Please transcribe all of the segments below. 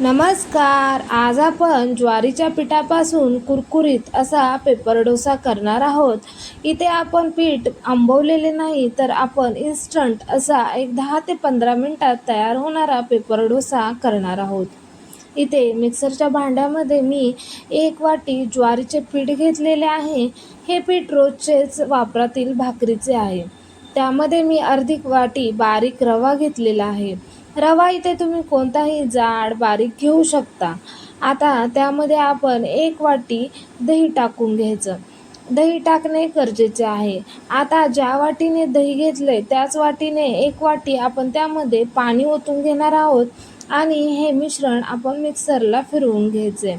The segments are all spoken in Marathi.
नमस्कार. आज आपण ज्वारीच्या पिठापासून कुरकुरीत असा पेपर डोसा करणार आहोत. इथे आपण पीठ आंबवलेले नाही तर आपण इन्स्टंट असा एक दहा ते पंधरा मिनटात तयार होणारा पेपर डोसा करणार आहोत. इथे मिक्सरच्या भांड्यामध्ये मी एक वाटी ज्वारीचे पीठ घेतलेले आहे. हे पीठ रोजचेच वापरातील भाकरीचे आहे. त्यामध्ये मी अर्धी वाटी बारीक रवा घेतलेला आहे. रवा इथे तुम्ही कोणताही जाड बारीक घेऊ शकता. आता त्यामध्ये आपण एक वाटी दही टाकून घ्यायचं. दही टाकणे गरजेचे आहे. आता ज्या वाटीने दही घेतले त्याच वाटीने एक वाटी आपण त्यामध्ये पाणी ओतून घेणार आहोत आणि हे मिश्रण आपण मिक्सरला फिरवून घ्यायचे.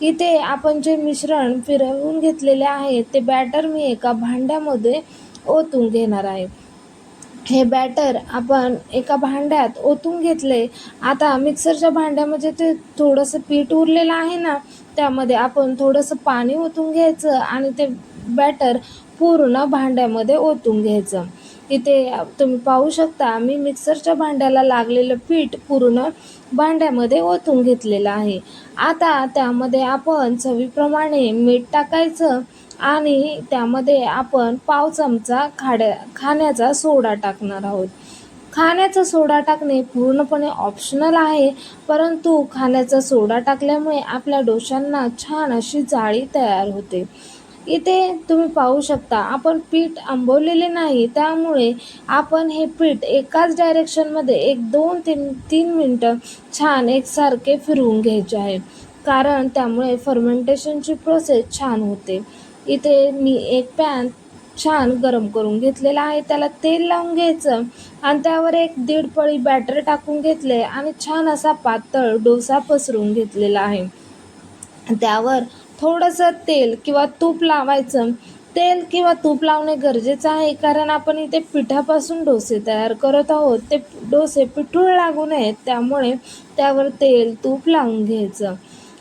इथे आपण जे मिश्रण फिरवून घेतलेले आहे ते बॅटर मी एका भांड्यामध्ये ओतून घेणार आहे. हे बॅटर आपण एका भांड्यात ओतून घेतले. आता मिक्सरच्या भांड्यामध्ये ते थोडंसं पीठ उरलेलं आहे ना त्यामध्ये आपण थोडंसं पाणी ओतून घ्यायचं आणि ते बॅटर पूर्ण भांड्यामध्ये ओतून घ्यायचं. इथे तुम्ही पाहू शकता मी मिक्सरच्या भांड्याला लागलेलं पीठ पूर्ण भांड्यामध्ये ओतून घेतलेलं आहे. आता त्यामध्ये आपण चवीप्रमाणे मीठ टाकायचं आणि त्यामध्ये आपण पाव चमचा खाड्या खाण्याचा सोडा टाकणार आहोत. खाण्याचा सोडा टाकणे पूर्णपणे ऑप्शनल आहे परंतु खाण्याचा सोडा टाकल्यामुळे आपल्या डोशांना छान अशी जाळी तयार होते. इथे तुम्ही पाहू शकता आपण पीठ आंबवलेले नाही त्यामुळे आपण हे पीठ एकाच डायरेक्शनमध्ये एक दोन तीन तीन मिनटं छान एकसारखे फिरवून घ्यायचे आहे. कारण त्यामुळे फर्मेंटेशनची प्रोसेस छान होते. इथे मी एक पॅन छान गरम करून घेतलेला आहे त्याला तेल लावून घ्यायचं आणि त्यावर एक दीड पळी बॅटर टाकून घेतले आणि छान असा पातळ डोसा पसरून घेतलेला आहे. त्यावर थोडंसं तेल किंवा तूप लावायचं. तेल किंवा तूप लावणे गरजेचं आहे कारण आपण इथे पिठापासून डोसे तयार करत आहोत. ते डोसे पिठूळ लागू नयेत त्यामुळे त्यावर तेल तूप लावून घ्यायचं.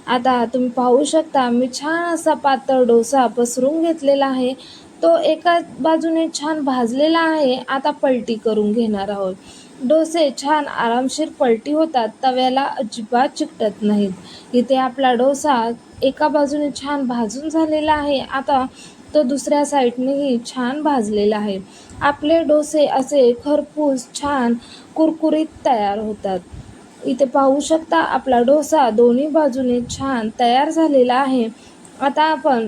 आता तुम्ही पाहू शकता मी छान असा पातळ डोसा पसरून घेतलेला आहे. तो एका बाजूने छान भाजलेला आहे. आता पलटी करून घेणार आहोत. डोसे छान आरामशीर पलटी होतात तव्याला अजिबात चिकटत नाहीत. इथे आपला डोसा एका बाजूने छान भाजून झालेला आहे. आता तो दुसऱ्या साईडनेही छान भाजलेला आहे. आपले डोसे असे खरपूस छान कुरकुरीत तयार होतात. इथे पाहू शकता आपला डोसा दोन्ही बाजूने छान तयार झालेला आहे. आता आपण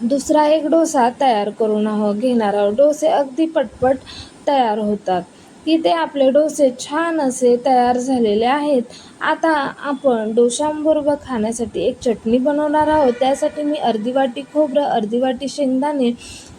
दुसरा एक डोसा तयार करून आहोत घेणार आहोत डोसे अगदी पटपट तयार होतात. इथे आपले डोसे छान असे तयार झालेले आहेत. आता आपण डोशांबरोबर खाण्यासाठी एक चटणी बनवणार आहोत. त्यासाठी मी अर्धी वाटी खोबरं अर्धी वाटी शेंगदाणे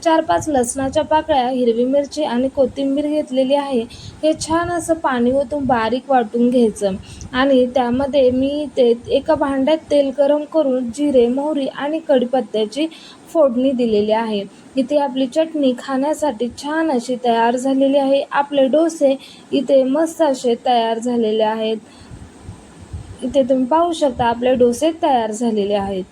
चार पाच लसणाच्या पाकळ्या हिरवी मिरची आणि कोथिंबीर घेतलेली आहे. हे छान असं पाणी ओतून बारीक वाटून घ्यायचं आणि त्यामध्ये मी ते एका भांड्यात तेल गरम करून जिरे मोहरी आणि कढीपत्त्याची फोडणी दिलेली आहे. इथे आपली चटणी खाण्यासाठी छान अशी तयार झालेली आहे. आपले डोसे इथे मस्त असे तयार झालेले आहेत. इथे तुम्ही पाहू शकता आपले डोसे तयार झालेले आहेत.